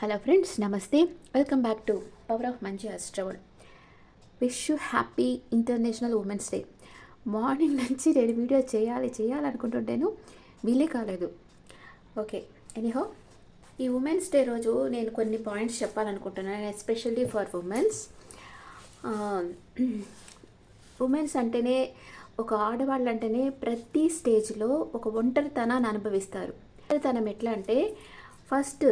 Hello friends నమస్తే. Welcome back to power of మంచి అస్ట్రవల్ wish you happy international women's day morning నుంచి నేను video చేయాలి చేయాలనుకుంటుంటేను వీలే కాలేదు. ఓకే ఎనీహో ఈ ఉమెన్స్ డే రోజు నేను కొన్ని పాయింట్స్ చెప్పాలనుకుంటున్నాను ఎస్పెషల్లీ ఫర్ ఉమెన్స్ ఉమెన్స్ అంటేనే ఒక ఆడవాళ్ళు అంటేనే ప్రతి స్టేజ్లో ఒక ఒంటరితనాన్ని అనుభవిస్తారు. ఒంటరితనం ఎట్లా అంటే ఫస్ట్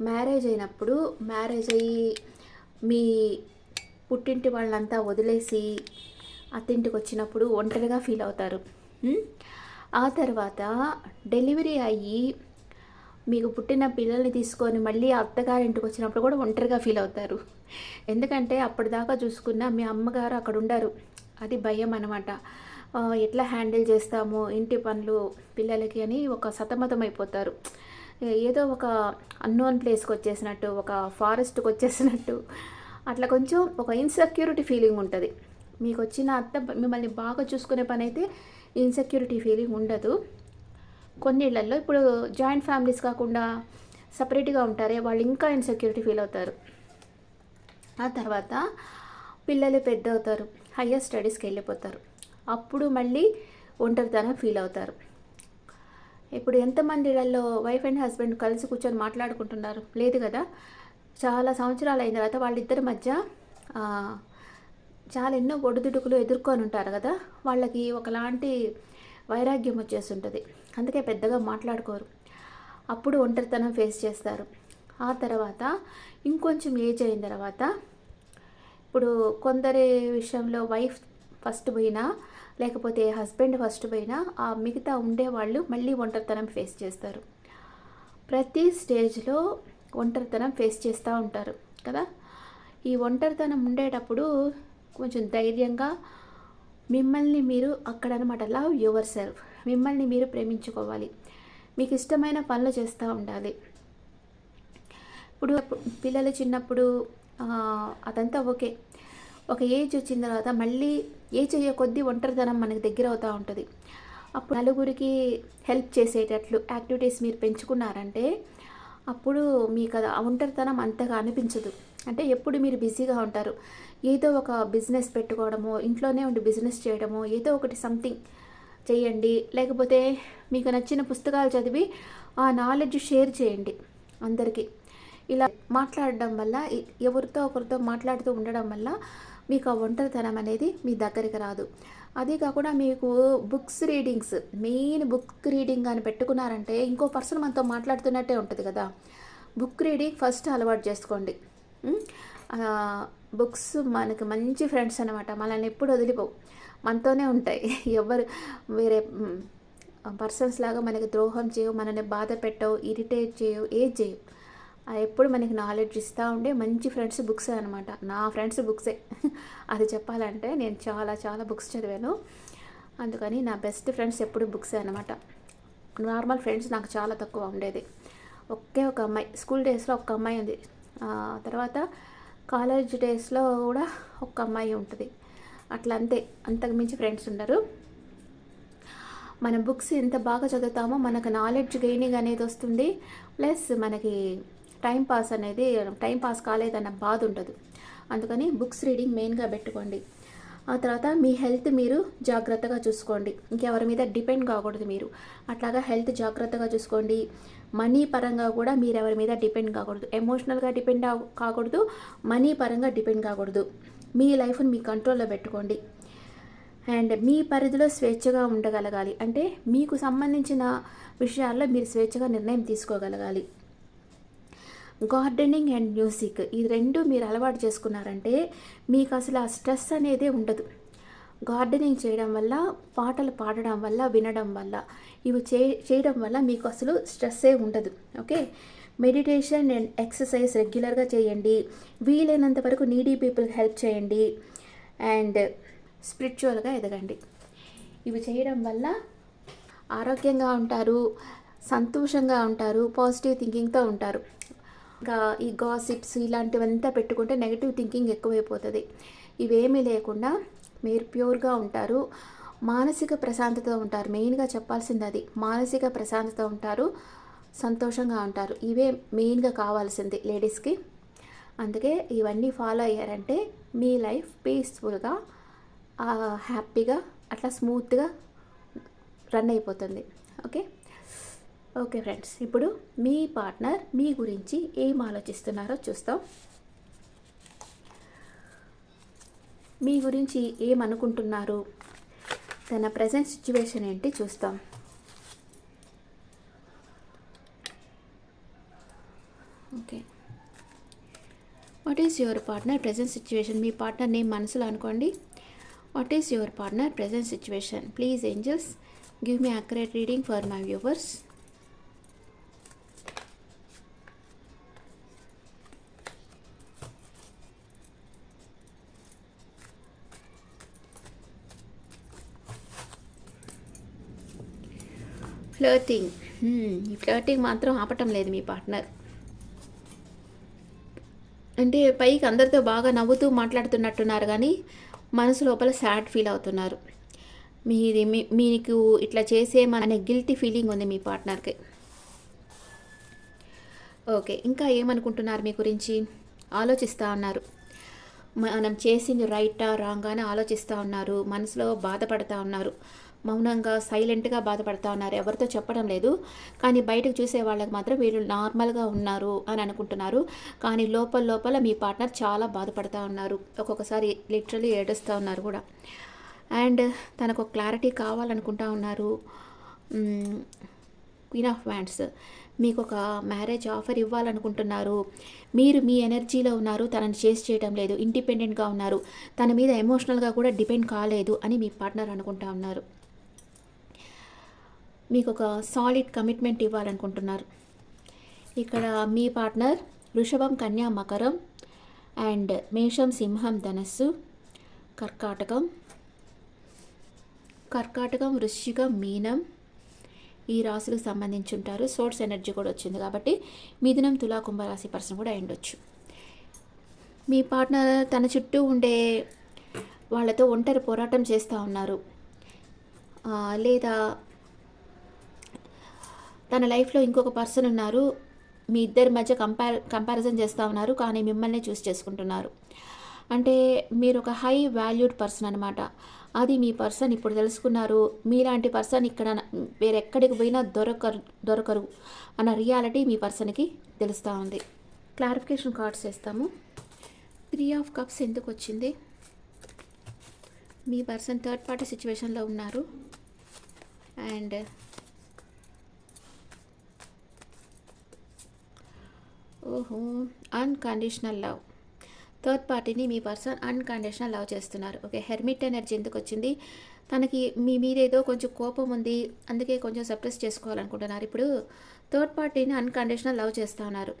మ్యారేజ్ అయినప్పుడు మ్యారేజ్ అయ్యి మీ పుట్టింటి వాళ్ళంతా వదిలేసి అత్తింటికి వచ్చినప్పుడు ఒంటరిగా ఫీల్ అవుతారు. ఆ తర్వాత డెలివరీ అయ్యి మీకు పుట్టిన పిల్లల్ని తీసుకొని మళ్ళీ అత్తగారింటికి వచ్చినప్పుడు కూడా ఒంటరిగా ఫీల్ అవుతారు. ఎందుకంటే అప్పటిదాకా చూసుకున్న మీ అమ్మగారు అక్కడ ఉండరు. అది భయం అనమాట ఎట్లా హ్యాండిల్ చేస్తాము ఇంటి పనులు పిల్లలకి అని ఒక సతమతం అయిపోతారు ఏదో ఒక అన్నోన్ ప్లేస్కి వచ్చేసినట్టు ఒక ఫారెస్ట్కి వచ్చేసినట్టు. అట్లా కొంచెం ఒక ఇన్సెక్యూరిటీ ఫీలింగ్ ఉంటుంది. మీకు వచ్చిన అత్త మిమ్మల్ని బాగా చూసుకునే పని అయితే ఇన్సెక్యూరిటీ ఫీలింగ్ ఉండదు. కొన్నిళ్ళల్లో ఇప్పుడు జాయింట్ ఫ్యామిలీస్ కాకుండా సపరేట్గా ఉంటారే వాళ్ళు ఇంకా ఇన్సెక్యూరిటీ ఫీల్ అవుతారు. ఆ తర్వాత పిల్లలు పెద్ద అవుతారు హయ్యర్ స్టడీస్కి వెళ్ళిపోతారు. అప్పుడు మళ్ళీ ఒంటరితనం ఫీల్ అవుతారు. ఇప్పుడు ఎంతమంది ఇళ్ళలో వైఫ్ అండ్ హస్బెండ్ కలిసి కూర్చొని మాట్లాడుకుంటున్నారు? లేదు కదా. చాలా సంవత్సరాలు అయిన తర్వాత వాళ్ళిద్దరి మధ్య చాలా ఎన్నో ఒడిదుడుకులు ఎదుర్కొని ఉంటారు కదా. వాళ్ళకి ఒకలాంటి వైరాగ్యం వచ్చేస్తుంటుంది. అందుకే పెద్దగా మాట్లాడుకోరు. అప్పుడు ఒంటరితనం ఫేస్ చేస్తారు. ఆ తర్వాత ఇంకొంచెం ఏజ్ అయిన తర్వాత ఇప్పుడు కొందరి విషయంలో వైఫ్ ఫస్ట్ పోయినా లేకపోతే హస్బెండ్ ఫస్ట్ పోయినా ఆ మిగతా ఉండేవాళ్ళు మళ్ళీ ఒంటరితనం ఫేస్ చేస్తారు. ప్రతి స్టేజ్లో ఒంటరితనం ఫేస్ చేస్తూ ఉంటారు కదా? ఈ ఒంటరితనం ఉండేటప్పుడు కొంచెం ధైర్యంగా మిమ్మల్ని మీరు అక్కడ అనమాట లవ్ యువర్ సెల్ఫ్ మిమ్మల్ని మీరు ప్రేమించుకోవాలి మీకు ఇష్టమైన పనులు చేస్తూ ఉండాలి. ఇప్పుడు పిల్లలు చిన్నప్పుడు అదంతా ఓకే. ఒక ఏజ్ వచ్చిన తర్వాత మళ్ళీ ఏజ్ అయ్యే కొద్దీ ఒంటరితనం మనకి దగ్గర అవుతూ ఉంటుంది. అప్పుడు నలుగురికి హెల్ప్ చేసేటట్లు యాక్టివిటీస్ మీరు పెంచుకున్నారంటే అప్పుడు మీకు అది ఒంటరితనం అంతగా అనిపించదు. అంటే ఎప్పుడు మీరు బిజీగా ఉంటారు. ఏదో ఒక బిజినెస్ పెట్టుకోవడమో ఇంట్లోనే ఉండి బిజినెస్ చేయడమో ఏదో ఒకటి సంథింగ్ చేయండి లేకపోతే మీకు నచ్చిన పుస్తకాలు చదివి ఆ నాలెడ్జ్ షేర్ చేయండి అందరికీ. ఇలా మాట్లాడడం వల్ల ఎవరితో ఒకరితో మాట్లాడుతూ ఉండడం వల్ల మీకు ఆ ఒంటరితనం అనేది మీ దగ్గరికి రాదు. అదే కాకుండా మీకు books readings main book reading అని పెట్టుకున్నారంటే ఇంకో పర్సన్ మనతో మాట్లాడుతున్నట్టే ఉంటుంది కదా. బుక్ రీడింగ్ ఫస్ట్ అలవాటు చేసుకోండి. బుక్స్ మనకి మంచి ఫ్రెండ్స్ అనమాట మనల్ని ఎప్పుడు వదిలిపోవు. మనతోనే ఉంటాయి. ఎవరు వేరే పర్సన్స్ లాగా మనకి ద్రోహం చేయవు మనల్ని బాధ పెట్టవు ఇరిటేట్ చేయవు ఏది చేయవు. ఎప్పుడు మనకి నాలెడ్జ్ ఇస్తూ ఉండే మంచి ఫ్రెండ్స్ బుక్స్ అనమాట నా ఫ్రెండ్స్ బుక్సే అది చెప్పాలంటే నేను చాలా చాలా బుక్స్ చదివాను. అందుకని నా బెస్ట్ ఫ్రెండ్స్ ఎప్పుడు బుక్సే అనమాట నార్మల్ ఫ్రెండ్స్ నాకు చాలా తక్కువ ఉండేది. ఒకే ఒక అమ్మాయి. స్కూల్ డేస్లో ఒక అమ్మాయి ఉంది. తర్వాత కాలేజ్ డేస్లో కూడా ఒక అమ్మాయి ఉంటుంది. అట్లా అంతే. అంతకు మించి ఫ్రెండ్స్ ఉండరు. మన బుక్స్ ఎంత బాగా చదువుతామో మనకు నాలెడ్జ్ గెయినింగ్ అనేది వస్తుంది. ప్లస్ మనకి టైం పాస్ అనేది టైం పాస్ కాలేదన్న బాధ ఉండదు. అందుకని బుక్స్ రీడింగ్ మెయిన్గా పెట్టుకోండి. ఆ తర్వాత మీ హెల్త్ మీరు జాగ్రత్తగా చూసుకోండి. ఇంకెవరి మీద డిపెండ్ కాకూడదు మీరు. అట్లాగా హెల్త్ జాగ్రత్తగా చూసుకోండి. మనీ పరంగా కూడా మీరు ఎవరి మీద డిపెండ్ కాకూడదు. ఎమోషనల్గా డిపెండ్ కాకూడదు. మనీ పరంగా డిపెండ్ కాకూడదు. మీ లైఫ్ని మీ కంట్రోల్లో పెట్టుకోండి. అండ్ మీ పరిధిలో స్వేచ్ఛగా ఉండగలగాలి. అంటే మీకు సంబంధించిన విషయాల్లో మీరు స్వేచ్ఛగా నిర్ణయం తీసుకోగలగాలి. గార్డెనింగ్ అండ్ మ్యూజిక్ ఈ రెండు మీరు అలవాటు చేసుకున్నారంటే మీకు అసలు ఆ స్ట్రెస్ అనేదే ఉండదు. గార్డెనింగ్ చేయడం వల్ల పాటలు పాడడం వల్ల వినడం వల్ల ఇవి చే చేయడం వల్ల మీకు అసలు స్ట్రెస్సే ఉండదు. ఓకే? మెడిటేషన్ అండ్ ఎక్సర్సైజ్ రెగ్యులర్గా చేయండి. వీలైనంత వరకు నీడీ పీపుల్ హెల్ప్ చేయండి. అండ్ స్పిరిచువల్గా ఎదగండి. ఇవి చేయడం వల్ల ఆరోగ్యంగా ఉంటారు సంతోషంగా ఉంటారు పాజిటివ్ థింకింగ్తో ఉంటారు. ఇంకా ఈ గాసిప్స్ ఇలాంటివంతా పెట్టుకుంటే నెగిటివ్ థింకింగ్ ఎక్కువైపోతుంది. ఇవేమీ లేకుండా మీరు ప్యూర్గా ఉంటారు. మానసిక ప్రశాంతత ఉంటారు. మెయిన్గా చెప్పాల్సింది అది. మానసిక ప్రశాంతత ఉంటారు. సంతోషంగా ఉంటారు. ఇవే మెయిన్గా కావాల్సింది లేడీస్కి అందుకే ఇవన్నీ ఫాలో అయ్యారంటే మీ లైఫ్ పీస్ఫుల్గా హ్యాపీగా అట్లా స్మూత్గా రన్ అయిపోతుంది. ఓకే ఓకే ఫ్రెండ్స్ ఇప్పుడు మీ పార్ట్నర్ మీ గురించి ఏం ఆలోచిస్తున్నారో చూస్తాం. మీ గురించి ఏమనుకుంటున్నారు తన ప్రజెంట్ సిచ్యువేషన్ ఏంటి చూస్తాం. Okay. What is your partner present situation me partner name మనసులో అనుకోండి. What is your partner present situation please angels give me accurate reading for my viewers flirting hmm, ఈ ఫ్లర్టింగ్ మాత్రం ఆపటం లేదు మీ పార్ట్నర్ అంటే పైకి అందరితో బాగా నవ్వుతూ మాట్లాడుతున్నట్టున్నారు కానీ మనసు లోపల సాడ్ ఫీల్ అవుతున్నారు. మీది మీ- మీకు ఇట్లా చేసే అనే గిల్టీ ఫీలింగ్ ఉంది మీ పార్ట్నర్కి ఓకే ఇంకా ఏమనుకుంటున్నారు మీ గురించి? ఆలోచిస్తూ ఉన్నారు మనం చేసింది రైటా రాంగ్ అని ఆలోచిస్తూ ఉన్నారు. మనసులో బాధపడతా ఉన్నారు. మౌనంగా సైలెంట్గా బాధపడతా ఉన్నారు. ఎవరితో చెప్పడం లేదు. కానీ బయటకు చూసే వాళ్ళకి మాత్రం వీళ్ళు నార్మల్గా ఉన్నారు అని అనుకుంటున్నారు. కానీ లోపల లోపల మీ పార్ట్నర్ చాలా బాధపడతా ఉన్నారు. ఒక్కొక్కసారి లిటరలీ ఏడుస్తూ ఉన్నారు కూడా. అండ్ తనకు క్లారిటీ కావాలనుకుంటా ఉన్నారు. క్వీన్ ఆఫ్ వ్యాండ్స్ మీకు ఒక మ్యారేజ్ ఆఫర్ ఇవ్వాలనుకుంటున్నారు. మీరు మీ ఎనర్జీలో ఉన్నారు. తనని చేసి చేయడం లేదు. ఇండిపెండెంట్గా ఉన్నారు. తన మీద ఎమోషనల్గా కూడా డిపెండ్ కాలేదు అని మీ పార్ట్నర్ అనుకుంటా ఉన్నారు. మీకు ఒక సాలిడ్ కమిట్మెంట్ ఇవ్వాలనుకుంటున్నారు. ఇక్కడ మీ పార్ట్నర్ వృషభం కన్యా మకరం అండ్ మేషం సింహం ధనస్సు కర్కాటకం. కర్కాటకం వృశ్చికం మీనం ఈ రాశులకు సంబంధించి ఉంటారు. సోర్స్ ఎనర్జీ కూడా వచ్చింది కాబట్టి మిథునం తులా కుంభరాశి పర్సన్ కూడా అయ్యుండొచ్చు. మీ పార్ట్నర్ తన చుట్టూ ఉండే వాళ్ళతో ఒంటరి పోరాటం చేస్తూ ఉన్నారు. లేదా తన లైఫ్లో ఇంకొక పర్సన్ ఉన్నారు. మీ ఇద్దరి మధ్య కంపార్ కంపారిజన్ చేస్తూ ఉన్నారు. కానీ మిమ్మల్ని చూస్ చేసుకుంటున్నారు. అంటే మీరు ఒక హై వాల్యూడ్ పర్సన్ అనమాట అది మీ పర్సన్ ఇప్పుడు తెలుసుకున్నారు. మీలాంటి పర్సన్ ఇక్కడ వేరెక్కడికి పోయినా దొరకరు దొరకరు అన్న రియాలిటీ మీ పర్సన్కి తెలుస్తూ ఉంది. క్లారిఫికేషన్ కార్డ్స్ వేస్తాము. త్రీ ఆఫ్ కప్స్ ఎందుకు వచ్చింది మీ పర్సన్ థర్డ్ పార్టీ సిచ్యువేషన్లో ఉన్నారు. అండ్ ఓహో అన్కండిషనల్ లవ్ థర్డ్ పార్టీని మీ పర్సన్ అన్కండిషనల్ లవ్ చేస్తున్నారు. ఓకే హెర్మిట్ ఎనర్జీ ఎందుకు వచ్చింది? తనకి మీ మీద ఏదో కొంచెం కోపం ఉంది అందుకే కొంచెం సప్రెస్ చేసుకోవాలనుకుంటున్నారు. ఇప్పుడు థర్డ్ పార్టీని అన్కండిషనల్ లవ్ చేస్తూ ఉన్నారు.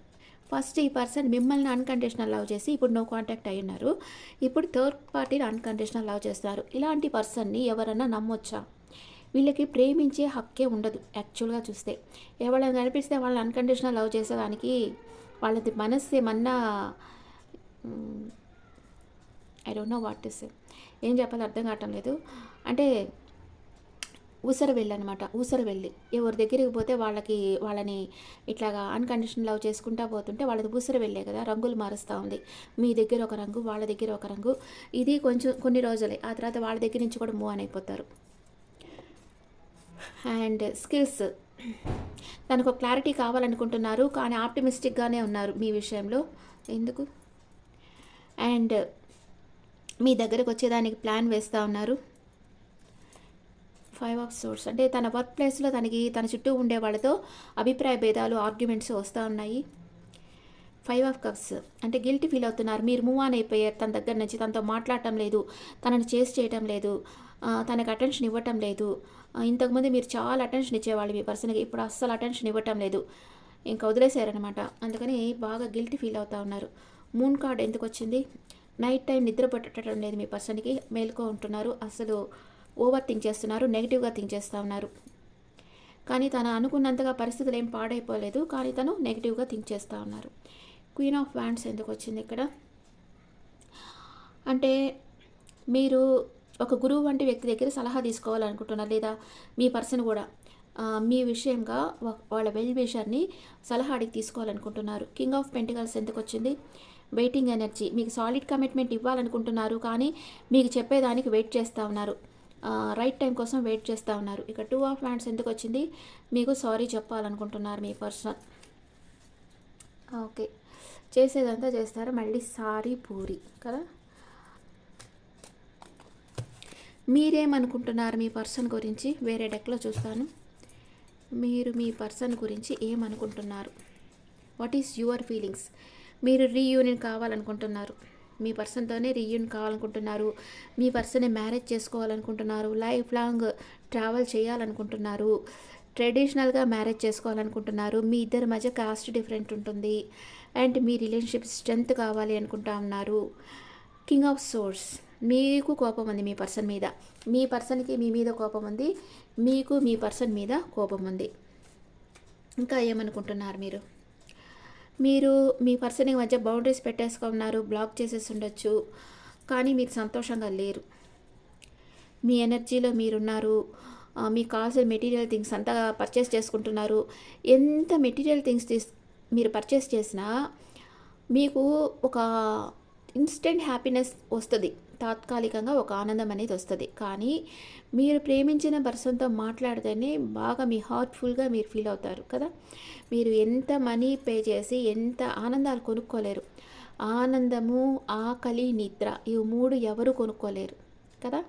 ఫస్ట్ ఈ పర్సన్ మిమ్మల్ని అన్కండిషనల్ లవ్ చేసి ఇప్పుడు నో కాంటాక్ట్ అయి ఉన్నారు. ఇప్పుడు థర్డ్ పార్టీని అన్కండిషనల్ లవ్ చేస్తున్నారు. ఇలాంటి పర్సన్ని ఎవరన్నా నమ్మొచ్చా? వీళ్ళకి ప్రేమించే హక్కే ఉండదు యాక్చువల్గా చూస్తే. ఎవరైనా కనిపిస్తే వాళ్ళని అన్కండిషనల్ లవ్ చేసేదానికి వాళ్ళది మనస్సు ఏమన్నా I don't know what is ఏం చెప్పాలో అర్థం కావటం లేదు. అంటే ఊసర వెళ్ళి అనమాట ఊసర వెళ్ళి. ఎవరి దగ్గరికి పోతే వాళ్ళకి వాళ్ళని ఇట్లాగా అన్కండిషనల్ లవ్ చేసుకుంటా పోతుంటే వాళ్ళది ఊసర వెళ్ళే కదా రంగులు మారుస్తూ ఉంది. మీ దగ్గర ఒక రంగు వాళ్ళ దగ్గర ఒక రంగు. ఇది కొంచెం కొన్ని రోజులే. ఆ తర్వాత వాళ్ళ దగ్గర నుంచి కూడా మూవ్ అయిపోతారు. అండ్ స్కిల్స్ తనకు క్లారిటీ కావాలనుకుంటున్నారు కానీ ఆప్టిమిస్టిక్గానే ఉన్నారు మీ విషయంలో. ఎందుకు? అండ్ మీ దగ్గరకు వచ్చేదానికి ప్లాన్ వేస్తూ ఉన్నారు. ఫైవ్ ఆఫ్ సోర్స్ అంటే తన వర్క్ ప్లేస్లో తనకి తన చుట్టూ ఉండే వాళ్ళతో అభిప్రాయ భేదాలు ఆర్గ్యుమెంట్స్ వస్తూ ఉన్నాయి. ఫైవ్ ఆఫ్ కప్స్ అంటే గిల్టీ ఫీల్ అవుతున్నారు. మీరు మూవ్ ఆన్ అయిపోయారు. తన దగ్గర నుంచి తనతో మాట్లాడటం లేదు. తనని చేసి చేయటం లేదు. తనకు అటెన్షన్ ఇవ్వటం లేదు. ఇంతకుముందు మీరు చాలా అటెన్షన్ ఇచ్చేవాళ్ళు మీ పర్సన్కి ఇప్పుడు అస్సలు అటెన్షన్ ఇవ్వటం లేదు. ఇంకా వదిలేశారనమాట అందుకని బాగా గిల్టీ ఫీల్ అవుతూ ఉన్నారు. మూన్ కార్డ్ ఎందుకు వచ్చింది? నైట్ టైం నిద్ర పట్టడం లేదు మీ పర్సన్కి మేల్కో ఉంటున్నారు. అసలు ఓవర్ థింక్ చేస్తున్నారు నెగిటివ్గా థింక్ చేస్తూ ఉన్నారు. కానీ తను అనుకున్నంతగా పరిస్థితులు ఏం పాడైపోలేదు. కానీ తను నెగిటివ్గా థింక్ చేస్తూ ఉన్నారు. క్వీన్ ఆఫ్ వ్యాండ్స్ ఎందుకు వచ్చింది ఇక్కడ? అంటే మీరు ఒక గురువు వంటి వ్యక్తి దగ్గర సలహా తీసుకోవాలనుకుంటున్నారు లేదా మీ పర్సన్ కూడా మీ విషయంగా వాళ్ళ వెల్ సలహా అడిగి తీసుకోవాలనుకుంటున్నారు. కింగ్ ఆఫ్ పెంటికల్స్ ఎందుకు వచ్చింది? Waiting energy. మీకు సాలిడ్ కమిట్మెంట్ ఇవ్వాలనుకుంటున్నారు కానీ మీకు చెప్పేదానికి వెయిట్ చేస్తూ ఉన్నారు. రైట్ టైం కోసం వెయిట్ చేస్తూ ఉన్నారు. ఇక టూ ఆఫ్ హ్యాండ్స్ ఎందుకు వచ్చింది? మీకు సారీ చెప్పాలనుకుంటున్నారు మీ పర్సన్. ఓకే. చేసేదంతా చేస్తారు. మళ్ళీ సారీ పూరి కదా? మీరేమనుకుంటున్నారు మీ పర్సన్ గురించి? వేరే డెక్లో చూస్తాను. మీరు మీ పర్సన్ గురించి ఏమనుకుంటున్నారు? What is your feelings? మీరు రీయూనియన్ కావాలనుకుంటున్నారు. మీ పర్సన్తోనే రీయూనియన్ కావాలనుకుంటున్నారు. మీ పర్సన్ని మ్యారేజ్ చేసుకోవాలనుకుంటున్నారు. లైఫ్ లాంగ్ ట్రావెల్ చేయాలనుకుంటున్నారు. ట్రెడిషనల్గా మ్యారేజ్ చేసుకోవాలనుకుంటున్నారు. మీ ఇద్దరి మధ్య కాస్ట్ డిఫరెంట్ ఉంటుంది. అండ్ మీ రిలేషన్షిప్ స్ట్రెంత్ కావాలి అనుకుంటా ఉన్నారు. King of swords. మీకు కోపం ఉంది మీ పర్సన్ మీద. మీ పర్సన్కి మీ మీద కోపం ఉంది. మీకు మీ పర్సన్ మీద కోపం ఉంది. ఇంకా ఏమనుకుంటున్నారు మీరు? మీరు మీ పర్సన్ మధ్య బౌండరీస్ పెట్టేసుకున్నారు బ్లాక్ చేసేసి ఉండొచ్చు కానీ మీరు సంతోషంగా లేరు. మీ ఎనర్జీలో మీరున్నారు. మీకు కావాల్సిన మెటీరియల్ థింగ్స్ అంతా పర్చేస్ చేసుకుంటున్నారు. ఎంత మెటీరియల్ థింగ్స్ తీస్ మీరు పర్చేస్ చేసినా మీకు ఒక ఇన్స్టెంట్ హ్యాపీనెస్ వస్తుంది. తాత్కాలికంగా ఒక ఆనందం అనేది వస్తుంది. కానీ మీరు ప్రేమించిన పర్సన్తో మాట్లాడితేనే బాగా మీ హార్ట్ఫుల్గా మీరు ఫీల్ అవుతారు కదా. మీరు ఎంత మనీ పే చేసి ఎంత ఆనందాలు కొనుక్కోలేరు. ఆనందము ఆకలి నిద్ర ఇవి మూడు ఎవరు కొనుక్కోలేరు కదా.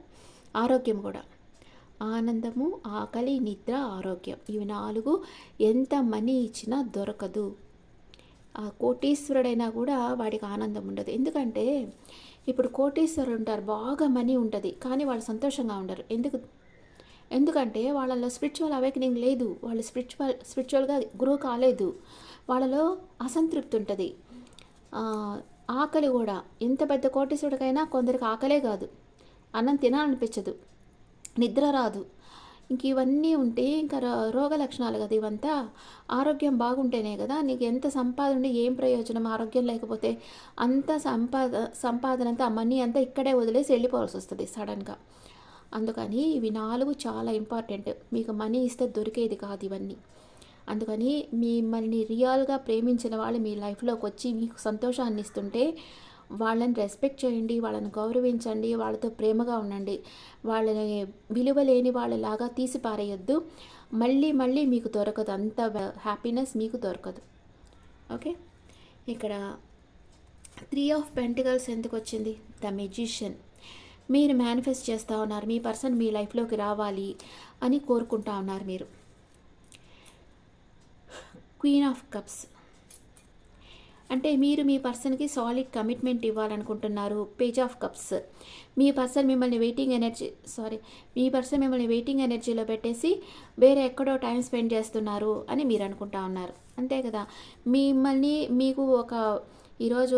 ఆరోగ్యం కూడా. ఆనందము ఆకలి నిద్ర ఆరోగ్యం ఇవి నాలుగు ఎంత మనీ ఇచ్చినా దొరకదు. ఆ కోటీశ్వరుడైనా కూడా వాడికి ఆనందం ఉండదు. ఎందుకంటే ఇప్పుడు కోటీశ్వరులు ఉంటారు బాగా మనీ ఉంటుంది కానీ వాళ్ళు సంతోషంగా ఉండరు. ఎందుకు? ఎందుకంటే వాళ్ళలో స్పిరిచువల్ అవేకనింగ్ లేదు. వాళ్ళు స్పిరిచువల్ స్పిరిచువల్గా గ్రో కాలేదు. వాళ్ళలో అసంతృప్తి ఉంటుంది. ఆకలి కూడా. ఎంత పెద్ద కోటీశ్వరుడికైనా కొందరికి ఆకలే కాదు. అన్నం తినాలనిపించదు. నిద్ర రాదు. ఇంక ఇవన్నీ ఉంటే ఇంకా రోగ లక్షణాలు కదా ఇవంతా. ఆరోగ్యం బాగుంటేనే కదా నీకు ఎంత సంపాదన ఉంటే ఏం ప్రయోజనం? ఆరోగ్యం లేకపోతే అంత సంపాద సంపాదన అంతా మనీ అంతా ఇక్కడే వదిలేసి వెళ్ళిపోవాల్సి వస్తుంది సడన్గా అందుకని ఇవి నాలుగు చాలా ఇంపార్టెంట్ మీకు మనీ ఇస్తే దొరికేది కాదు ఇవన్నీ. అందుకని మిమ్మల్ని రియల్గా ప్రేమించిన వాళ్ళు మీ లైఫ్లోకి వచ్చి మీకు సంతోషాన్ని ఇస్తుంటే వాళ్ళని రెస్పెక్ట్ చేయండి వాళ్ళని గౌరవించండి వాళ్ళతో ప్రేమగా ఉండండి. వాళ్ళని విలువ లేని వాళ్ళలాగా తీసి పారేయొద్దు. మళ్ళీ మళ్ళీ మీకు దొరకదు. అంత హ్యాపీనెస్ మీకు దొరకదు. ఓకే ఇక్కడ త్రీ ఆఫ్ పెంటికల్స్ ఎందుకు వచ్చింది? ద మెజిషియన్ మీరు మేనిఫెస్ట్ చేస్తూ ఉన్నారు. మీ పర్సన్ మీ లైఫ్లోకి రావాలి అని కోరుకుంటా ఉన్నారు మీరు. క్వీన్ ఆఫ్ కప్స్ అంటే మీరు మీ పర్సన్కి సాలిడ్ కమిట్మెంట్ ఇవ్వాలనుకుంటున్నారు పేజ్ ఆఫ్ కప్స్ మీ పర్సన్ మిమ్మల్ని వెయిటింగ్ ఎనర్జీ సారీ మీ పర్సన్ మిమ్మల్ని వెయిటింగ్ ఎనర్జీలో పెట్టేసి వేరే ఎక్కడో టైం స్పెండ్ చేస్తున్నారు అని మీరు అనుకుంటా ఉన్నారు. అంతే కదా? మిమ్మల్ని మీకు ఒక ఈరోజు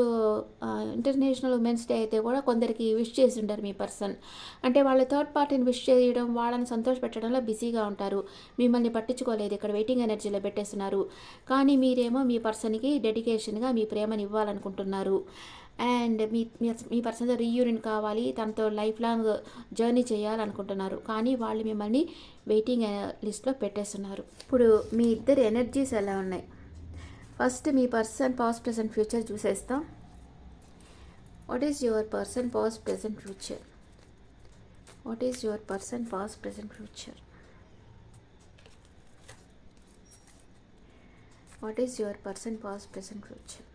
ఇంటర్నేషనల్ ఉమెన్స్ డే అయితే కూడా కొందరికి విష్ చేసి ఉంటారు మీ పర్సన్. అంటే వాళ్ళ థర్డ్ పార్టీని విష్ చేయడం వాళ్ళని సంతోషపెట్టడంలో బిజీగా ఉంటారు. మిమ్మల్ని పట్టించుకోలేదు ఇక్కడ వెయిటింగ్ ఎనర్జీలో పెట్టేస్తున్నారు. కానీ మీరేమో మీ పర్సన్కి డెడికేషన్గా మీ ప్రేమని ఇవ్వాలనుకుంటున్నారు. అండ్ మీ మీ- మీ పర్సన్తో రీయూనియన్ కావాలి తనతో లైఫ్ లాంగ్ జర్నీ చేయాలనుకుంటున్నారు. కానీ వాళ్ళు మిమ్మల్ని వెయిటింగ్ లిస్ట్లో పెట్టేస్తున్నారు. ఇప్పుడు మీ ఇద్దరు ఎనర్జీస్ ఎలా ఉన్నాయి? ఫస్ట్ మీ person past present future చూసేస్తాం. What is your person past present future what is your person past present future what is your person past present future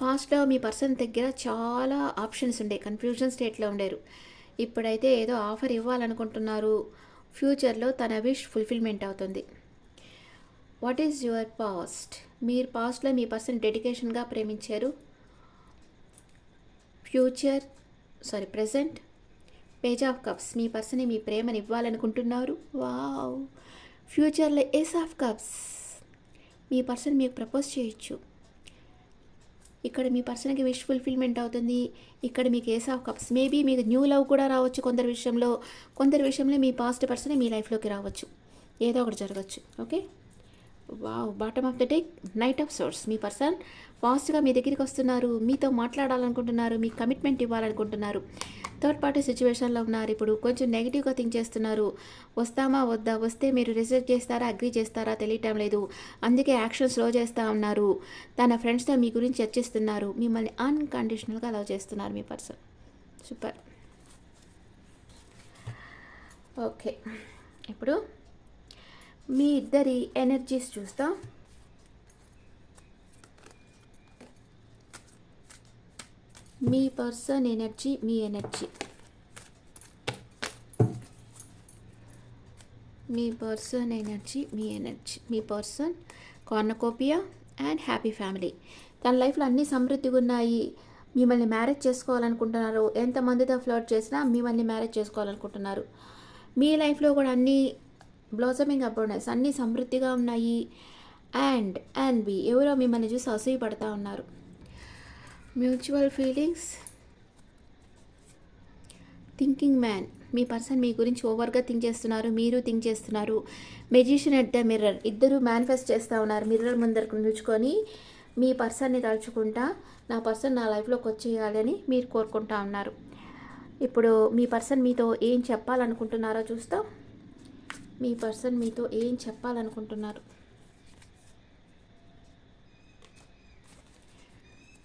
పాస్ట్లో మీ పర్సన్ దగ్గర చాలా ఆప్షన్స్ ఉండే కన్ఫ్యూజన్ స్టేట్లో ఉండేరు. ఇప్పుడైతే ఏదో ఆఫర్ ఇవ్వాలనుకుంటున్నారు. ఫ్యూచర్లో తన విష్ ఫుల్ఫిల్మెంట్ అవుతుంది. వాట్ ఈజ్ యువర్ పాస్ట్ మీరు పాస్ట్లో మీ పర్సన్ డెడికేషన్గా ప్రేమించారు. Future sorry present page of cups me person మీ ప్రేమని ఇవ్వాలనుకుంటున్నారు. వావ్ ఫ్యూచర్లో ఏస్ ఆఫ్ కప్స్ మీ పర్సన్ మీకు ప్రపోజ్ చేయొచ్చు. ఇక్కడ మీ పర్సన్కి విష్ ఫుల్ఫిల్మెంట్ అవుతుంది. ఇక్కడ మీకు ఏస్ ఆఫ్ కప్స్ మేబీ మీకు న్యూ లవ్ కూడా రావచ్చు కొందరి విషయంలో. కొందరి విషయంలో మీ పాస్ట్ పర్సన్ మీ లైఫ్లోకి రావచ్చు. ఏదో ఒకటి జరగచ్చు. Okay wow bottom of the day knight of swords me person ఫాస్ట్గా మీ దగ్గరికి వస్తున్నారు మీతో మాట్లాడాలనుకుంటున్నారు మీ కమిట్మెంట్ ఇవ్వాలనుకుంటున్నారు. థర్డ్ పార్టీ సిచ్యువేషన్లో ఉన్నారు ఇప్పుడు కొంచెం నెగిటివ్గా థింక్ చేస్తున్నారు. వస్తామా వద్దా? వస్తే మీరు రిజెక్ట్ చేస్తారా అగ్రీ చేస్తారా? తెలియటం లేదు. అందుకే యాక్షన్ స్లో చేస్తూ ఉన్నారు. తన ఫ్రెండ్స్తో మీ గురించి చర్చిస్తున్నారు. మిమ్మల్ని అన్కండిషనల్గా అలవ్ చేస్తున్నారు మీ పర్సన్ సూపర్ ఓకే ఇప్పుడు మీ ఇద్దరి ఎనర్జీస్ చూస్తాం. మీ పర్సన్ ఎనర్జీ మీ ఎనర్జీ. మీ పర్సన్ ఎనర్జీ మీ energy. Me person cornucopia and happy family. తన లైఫ్లో అన్ని సమృద్ధిగా ఉన్నాయి. మిమ్మల్ని మ్యారేజ్ చేసుకోవాలనుకుంటున్నారు. ఎంతమందితో ఫ్లర్ట్ చేసినా మిమ్మల్ని మ్యారేజ్ చేసుకోవాలనుకుంటున్నారు. మీ లైఫ్లో కూడా అన్ని బ్లాసమింగ్ అబౌండెన్స్ అన్నీ సమృద్ధిగా ఉన్నాయి. అండ్ అండ్ బి ఎవరో మిమ్మల్ని చూసి అసూయ పడతా ఉన్నారు. మ్యూచువల్ ఫీలింగ్స్ థింకింగ్ మ్యాన్ మీ పర్సన్ మీ గురించి ఓవర్గా థింక్ చేస్తున్నారు. మీరు థింక్ చేస్తున్నారు. మెజిషియన్ అట్ ద మిర్రర్ ఇద్దరు మేనిఫెస్ట్ చేస్తూ ఉన్నారు. మిర్రర్ ముందరకు నిల్చుకొని మీ పర్సన్ని తలుచుకుంటా నా పర్సన్ నా లైఫ్లోకి వచ్చేయాలి అని మీరు కోరుకుంటా ఉన్నారు. ఇప్పుడు మీ పర్సన్ మీతో ఏం చెప్పాలనుకుంటున్నారో చూస్తాం. మీ పర్సన్ మీతో ఏం చెప్పాలనుకుంటున్నారు?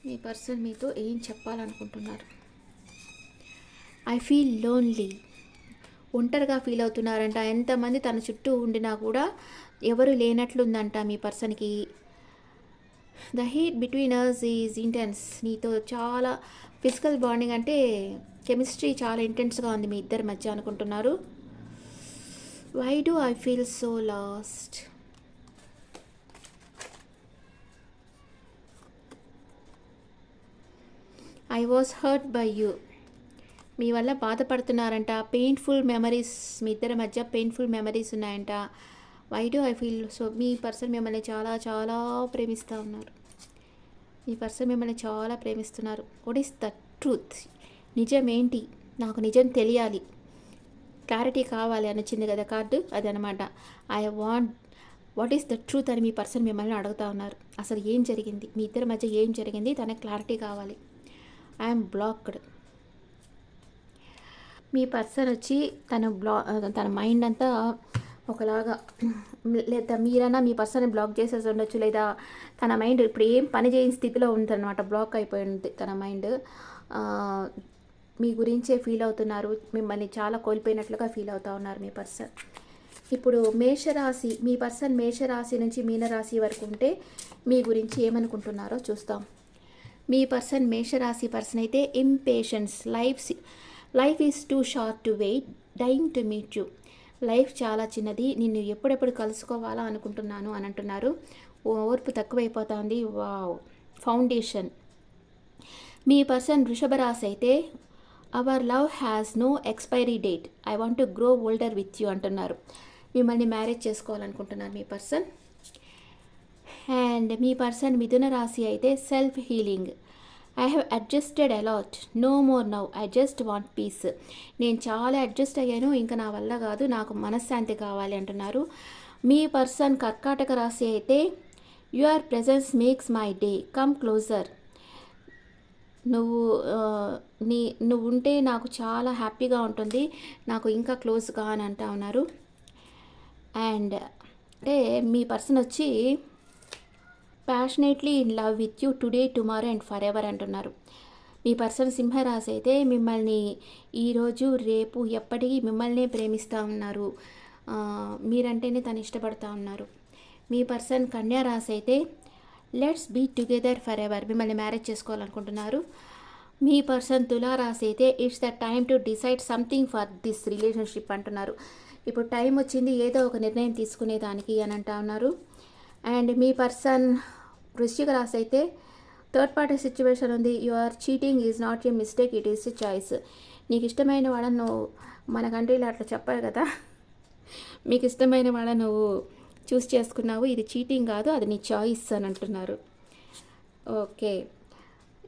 మీ పర్సన్ మీతో ఏం చెప్పాలనుకుంటున్నారు? ఐ ఫీల్ లోన్లీ ఒంటరిగా ఫీల్ అవుతున్నారంట. ఎంతమంది తన చుట్టూ ఉండినా కూడా ఎవరు లేనట్లుందంట మీ పర్సన్కి. The heat between us is intense నీతో చాలా ఫిజికల్ బాండింగ్ అంటే కెమిస్ట్రీ చాలా ఇంటెన్స్గా ఉంది మీ ఇద్దరి మధ్య అనుకుంటున్నారు. Why do I feel so lost I was hurt by you మీ వల్ల బాధపడుతున్నారంట. పెయిన్ఫుల్ మెమరీస్ మీ ఇద్దరి మధ్య పెయిన్ఫుల్ మెమరీస్ ఉన్నాయంట. Why do I feel so me person మిమ్మల్ని చాలా చాలా ప్రేమిస్తూ ఉన్నారు. మీ పర్సన్ మిమ్మల్ని చాలా ప్రేమిస్తున్నారు. వాట్ ఈస్ ద ట్రూత్ నిజం ఏంటి? నాకు నిజం తెలియాలి. క్లారిటీ కావాలి అని వచ్చింది కదా కార్డు? అదనమాట. I want what is the truth అని మీ పర్సన్ మిమ్మల్ని అడుగుతా ఉన్నారు. అసలు ఏం జరిగింది? మీ ఇద్దరి మధ్య ఏం జరిగింది? తనకి క్లారిటీ కావాలి. ఐఎమ్ బ్లాక్డ్ మీ పర్సన్ వచ్చి తన బ్లా తన మైండ్ అంతా ఒకలాగా లేదా మీరైనా మీ పర్సన్ బ్లాక్ చేసేసి ఉండొచ్చు లేదా తన మైండ్ ఇప్పుడు ఏం పని చేయని స్థితిలో ఉందన్నమాట. బ్లాక్ అయిపోయి ఉంది తన మైండ్ మీ గురించే ఫీల్ అవుతున్నారు. మిమ్మల్ని చాలా కోల్పోయినట్లుగా ఫీల్ అవుతూ ఉన్నారు మీ పర్సన్. ఇప్పుడు మేషరాశి మీ పర్సన్ మేషరాశి నుంచి మీనరాశి వరకు ఉంటే మీ గురించి ఏమనుకుంటున్నారో చూస్తాం. మీ పర్సన్ మేషరాశి పర్సన్ అయితే impatience life life is too short to wait dying to meet you life చాలా చిన్నది నిన్ను ఎప్పుడెప్పుడు కలుసుకోవాలా అనుకుంటున్నాను అని అంటున్నారు. ఓర్పు తక్కువైపోతుంది. వావ్ ఫౌండేషన్ మీ పర్సన్ వృషభ రాశి అయితే our love has no expiry date I want to grow older with you అంటున్నారు. మిమ్మల్ని మ్యారేజ్ చేసుకోవాలనుకుంటున్నారు మీ పర్సన్ అండ్ మీ పర్సన్ మిథున రాశి అయితే self healing I have adjusted a lot no more now I just want peace నేను చాలా అడ్జస్ట్ అయ్యాను. ఇంకా నా వల్ల కాదు. నాకు మనశ్శాంతి కావాలి అంటున్నారు. మీ పర్సన్ కర్కాటక రాశి అయితే your presence makes my day come closer నువ్వు నీ నువ్వు ఉంటే నాకు చాలా హ్యాపీగా ఉంటుంది. నాకు ఇంకా క్లోజ్గా అని అంటా ఉన్నారు. అండ్ అంటే మీ పర్సన్ వచ్చి passionately in love with you today tomorrow and for ever అంటున్నారు. మీ పర్సన్ సింహరాశి అయితే మిమ్మల్ని ఈరోజు రేపు ఎప్పటికీ మిమ్మల్నే ప్రేమిస్తూ ఉన్నారు. మీరంటేనే తను ఇష్టపడతా ఉన్నారు. మీ పర్సన్ కన్యా రాశి అయితే let's be together for ever మిమ్మల్ని మ్యారేజ్ చేసుకోవాలనుకుంటున్నారు. మీ పర్సన్ తులారాశి అయితే it's the time to decide something for this relationship అంటున్నారు. ఇప్పుడు టైం వచ్చింది ఏదో ఒక నిర్ణయం తీసుకునే దానికి అని అంటా ఉన్నారు. అండ్ మీ పర్సన్ వృశ్చిక రాశి అయితే థర్డ్ పార్టీ సిచ్యువేషన్ ఉంది. Your cheating is not a mistake it is choice నీకు ఇష్టమైన వాళ్ళని నువ్వు మన కంట్రీలో అట్లా చెప్పారు కదా. మీకు ఇష్టమైన వాళ్ళ నువ్వు చూస్ చేసుకున్నావు ఇది చీటింగ్ కాదు అది నీ చాయిస్ అని అంటున్నారు. ఓకే.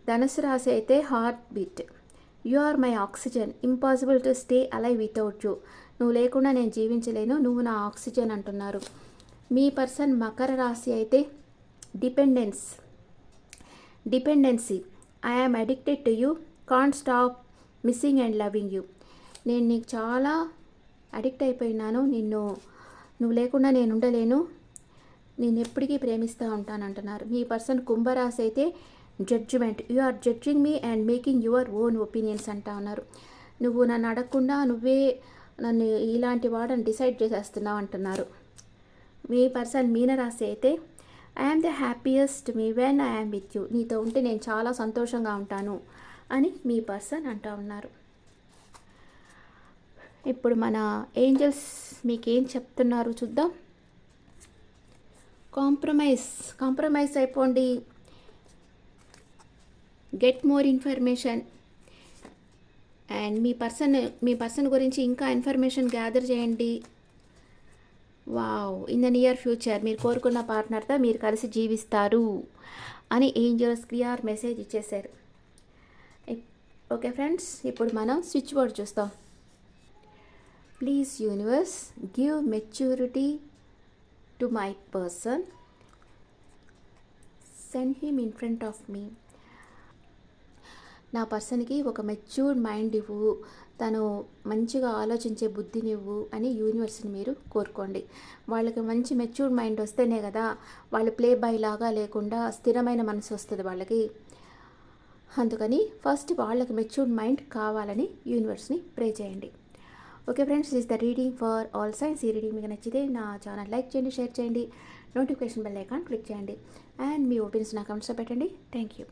ధనుసు రాశి అయితే heart beat. You are my oxygen. Impossible to stay alive without you. నువ్వు లేకుండా నేను జీవించలేను నువ్వు నా ఆక్సిజన్ అంటున్నారు. మీ పర్సన్ మకర రాశి అయితే dependence. Dependency. I am addicted to you can't stop missing and loving you. నేను నీకు చాలా అడిక్ట్ అయిపోయినాను నిన్ను నువ్వు లేకుండా నేను ఉండలేను నేను ఎప్పటికీ ప్రేమిస్తూ ఉంటాను అంటున్నారు మీ పర్సన్ కుంభరాశి అయితే judgement you are judging me and making your own opinions అంటా ఉన్నారు. నువ్వు నన్ను అడగకుండా నువ్వే నన్ను ఇలాంటి వాడని డిసైడ్ చేసేస్తున్నావు అంటున్నారు. మీ పర్సన్ మీనరాశి అయితే I'm the happiest me when I'm with you నీతో ఉంటే నేను చాలా సంతోషంగా ఉంటాను అని మీ పర్సన్ అంటూ ఉన్నారు. ఇప్పుడు మన ఏంజల్స్ మీకేం చెప్తున్నారు చూద్దాం. కాంప్రమైజ్ కాంప్రమైజ్ అయిపోండి. Get more information. అండ్ మీ పర్సన్ మీ పర్సన్ గురించి ఇంకా ఇన్ఫర్మేషన్ గ్యాదర్ చేయండి. Wow in the near future మీరు కోరుకున్న పార్ట్నర్తో మీరు కలిసి జీవిస్తారు అని ఏంజల్స్ క్లియర్ మెసేజ్ ఇచ్చేశారు. ఓకే ఫ్రెండ్స్ ఇప్పుడు మనం స్విచ్ బోర్డ్ చూస్తాం. Please universe give maturity to my person send him in front of me నా పర్సన్కి ఒక మెచ్యూర్డ్ మైండ్ ఇవ్వు. తను మంచిగా ఆలోచించే బుద్ధినివ్వు అని యూనివర్స్ని మీరు కోరుకోండి. వాళ్ళకి మంచి మెచ్యూర్డ్ మైండ్ వస్తేనే కదా వాళ్ళు ప్లే బై లాగా లేకుండా స్థిరమైన మనసు వస్తుంది వాళ్ళకి. అందుకని ఫస్ట్ వాళ్ళకి మెచ్యూర్డ్ మైండ్ కావాలని యూనివర్స్ని ప్రే చేయండి. Okay friends is the reading for all signs ఈ రీడింగ్ మీకు నచ్చితే నా ఛానల్ లైక్ చేయండి షేర్ చేయండి నోటిఫికేషన్ బెల్ ఐకాన్ క్లిక్ చేయండి. అండ్ మీ ఒపీనియన్స్ నా కమెంట్స్లో పెట్టండి. Thank you